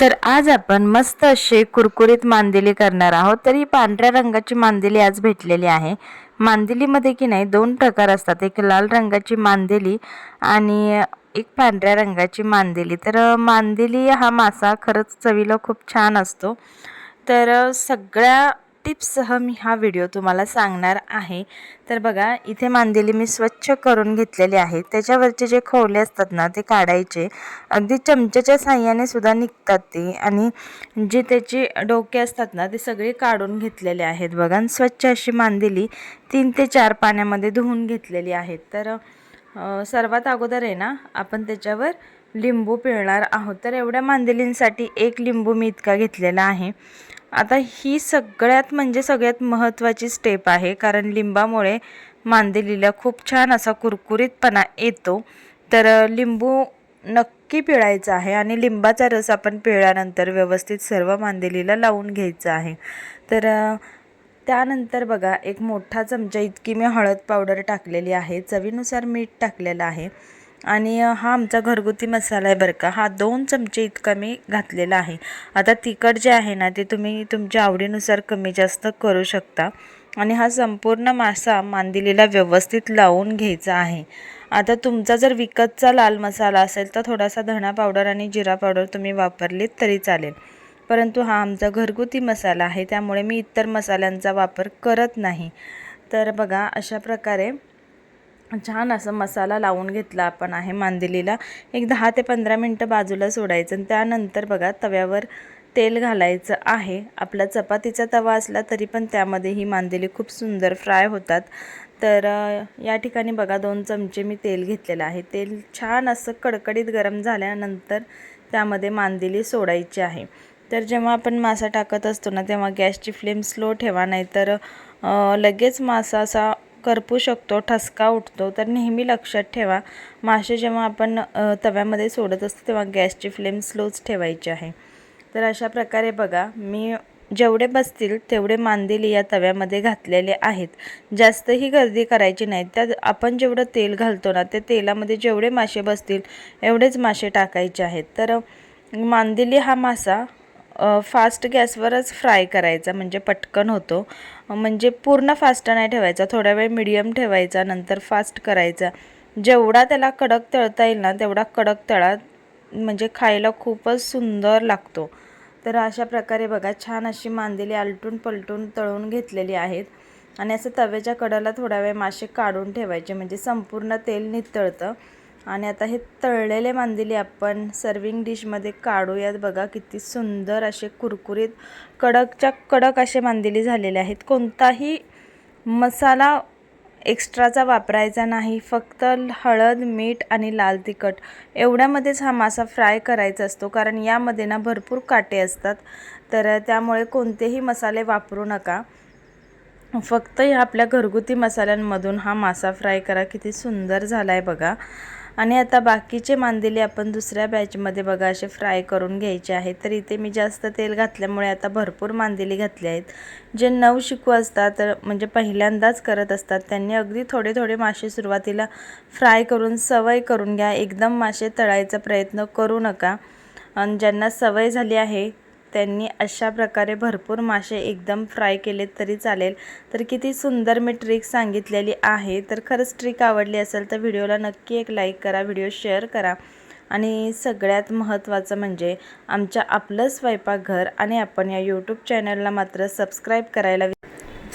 तर आज आपण मस्त असे कुरकुरीत मांदेली करणार आहोत. तर ही पांढऱ्या रंगाची मांदेली आज भेटलेली आहे. मांदेलीमध्ये की नाही दोन प्रकार असतात. एक लाल रंगाची मांदेली आणि एक पांढऱ्या रंगाची मांदेली. तर मांदेली हा मासा खरंच चवीला खूप छान असतो. तर सगळ्या टिप्ससह मी हा व्हिडिओ तुम्हाला सांगणार आहे. तर बघा इथे मांदेली मी स्वच्छ करून घेतलेली आहे. त्याच्यावरचे जे खोले असतात ना ते काढायचे. अगदी चमच्याच्या साह्याने सुद्धा निघतात ते. आणि जे त्याचे डोके असतात ना ते सगळे काढून घेतलेले आहेत बघा. आणि स्वच्छ अशी मांदेली तीन ते चार पाण्यामध्ये धुवून घेतलेली आहेत. तर सर्वात अगोदर आहे ना आपण त्याच्यावर लिंबू पिळणार आहोत. तर एवढ्या मांदेलींसाठी एक लिंबू मी इतका घेतलेला आहे. आता ही सगळ्यात म्हणजे सगळ्यात महत्त्वाची स्टेप आहे. कारण लिंबामुळे मांदेलीला खूप छान असा कुरकुरीतपणा येतो. तर लिंबू नक्की पिळायचा आहे आणि लिंबाचा रस आपण पिळल्यानंतर व्यवस्थित सर्व मांदेलीला लावून घ्यायचं आहे. तर त्यानंतर बघा एक मोठा चमचा इतकी मी हळद पावडर टाकलेली आहे. चवीनुसार मीठ टाकलेलं आहे. आणि हा आमचा घरगुती मसाला आहे बरं का. हा दोन चमचे इतका मी घातलेला आहे. आता तिखट जे आहे ना ते तुम्ही तुमच्या आवडीनुसार कमी जास्त करू शकता. आणि हा संपूर्ण मासा मांदिलीला व्यवस्थित लावून घ्यायचा आहे. आता तुमचा जर विकतचा लाल मसाला असेल तर थोडासा धणा पावडर आणि जिरा पावडर तुम्ही वापरलीत तरी चालेल. परंतु हा आमचा घरगुती मसाला आहे त्यामुळे मी इतर मसाल्यांचा वापर करत नाही. तर बघा अशा प्रकारे छान असं मसाला लावून घेतला आपण आहे मांदेलीला. एक दहा ते पंधरा मिनटं बाजूला सोडायचं आणि त्यानंतर बघा तव्यावर तेल घालायचं आहे. आपला चपातीचा तवा असला तरी पण त्यामध्ये ही मांदेली खूप सुंदर फ्राय होतात. तर या ठिकाणी बघा दोन चमचे मी तेल घेतलेलं आहे. तेल छान असं कडकडीत गरम झाल्यानंतर त्यामध्ये मांदेली सोडायची आहे. तर जेव्हा आपण मासा टाकत असतो ना तेव्हा गॅसची फ्लेम स्लो ठेवा नाही तर लगेच मासा असा करपू शकतो ठसका उठतो तर नेहमी लक्षात ठेवा. मासे जेव्हा आपण तव्यामध्ये सोडत असतो तेव्हा गॅसची फ्लेम स्लोच ठेवायची आहे. तर अशा प्रकारे बघा मी जेवढे बसतील तेवढे मांदेली या तव्यामध्ये घातलेले आहेत. जास्तही गर्दी करायची नाही. त्यात आपण जेवढं तेल घालतो ना त्या तेलामध्ये जेवढे मासे बसतील एवढेच मासे टाकायचे आहेत. तर मांदेली हा मासा फास्ट गॅसवरच फ्राय करायचा म्हणजे पटकन होतो. म्हणजे पूर्ण फास्ट नाही ठेवायचा थोडा वेळ मिडियम ठेवायचा नंतर फास्ट करायचा. जेवढा त्याला कडक तळता येईल ना तेवढा कडक तळा म्हणजे खायला खूपच सुंदर लागतो. तर अशा प्रकारे बघा छान अशी मांदेली आलटून पलटून तळून घेतलेली आहेत. आणि असं तव्याच्या कडाला थोडा वेळ मासे काढून ठेवायचे म्हणजे संपूर्ण तेल नितळतं. आणि आता हे तळलेले मांदेली आपण सर्विंग डिशमध्ये काढूयात. बघा किती सुंदर असे कुरकुरीत कडकच्या कडक असे मांदेली झालेले आहेत. कोणताही मसाला एक्स्ट्राचा वापरायचा नाही. फक्त हळद मीठ आणि लाल तिखट. एवढ्यामध्येच हा मासा फ्राय करायचा असतो. कारण यामध्ये ना भरपूर काटे असतात. तर त्यामुळे कोणतेही मसाले वापरू नका. फक्त ह्या आपल्या घरगुती मसाल्यांमधून हा मासा फ्राय करा. किती सुंदर झाला आहे बघा. आणि आता बाकीचे मांदेली आपण दुसऱ्या बॅचमध्ये बघा असे फ्राय करून घ्यायचे आहेत. तर इथे मी जास्त तेल घातल्यामुळे आता भरपूर मांदेली घातली आहेत. जे नऊ शिकू असतात म्हणजे पहिल्यांदाच करत असतात त्यांनी अगदी थोडे थोडे मासे सुरुवातीला फ्राय करून सवय करून घ्या. एकदम मासे तळायचा प्रयत्न करू नका. आणि ज्यांना सवय झाली आहे त्यांनी अशा प्रकारे भरपूर मासे एकदम फ्राय केले तरी चालेल. तर किती सुंदर मी ट्रिक सांगितलेली आहे. तर खरंच ट्रिक आवडली असेल तर व्हिडिओला नक्की एक लाईक करा व्हिडिओ शेअर करा. आणि सगळ्यात महत्त्वाचं म्हणजे आमच्या आपलं स्वयंपाकघर आणि आपण या यूट्यूब चॅनलला मात्र सबस्क्राईब करायला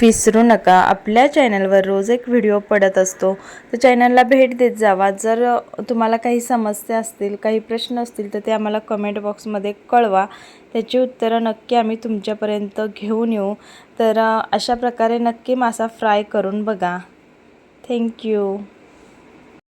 विसरू नका. आपल्या चॅनलवर रोज एक व्हिडिओ पडत असतो. तर चॅनलला भेट देत जावा. जर तुम्हाला काही समस्या असतील काही प्रश्न असतील तर ते आम्हाला कमेंट बॉक्समध्ये कळवा. त्याची उत्तरं नक्की आम्ही तुमच्यापर्यंत घेऊन येऊ. तर अशा प्रकारे नक्की मासा फ्राय करून बघा. थँक्यू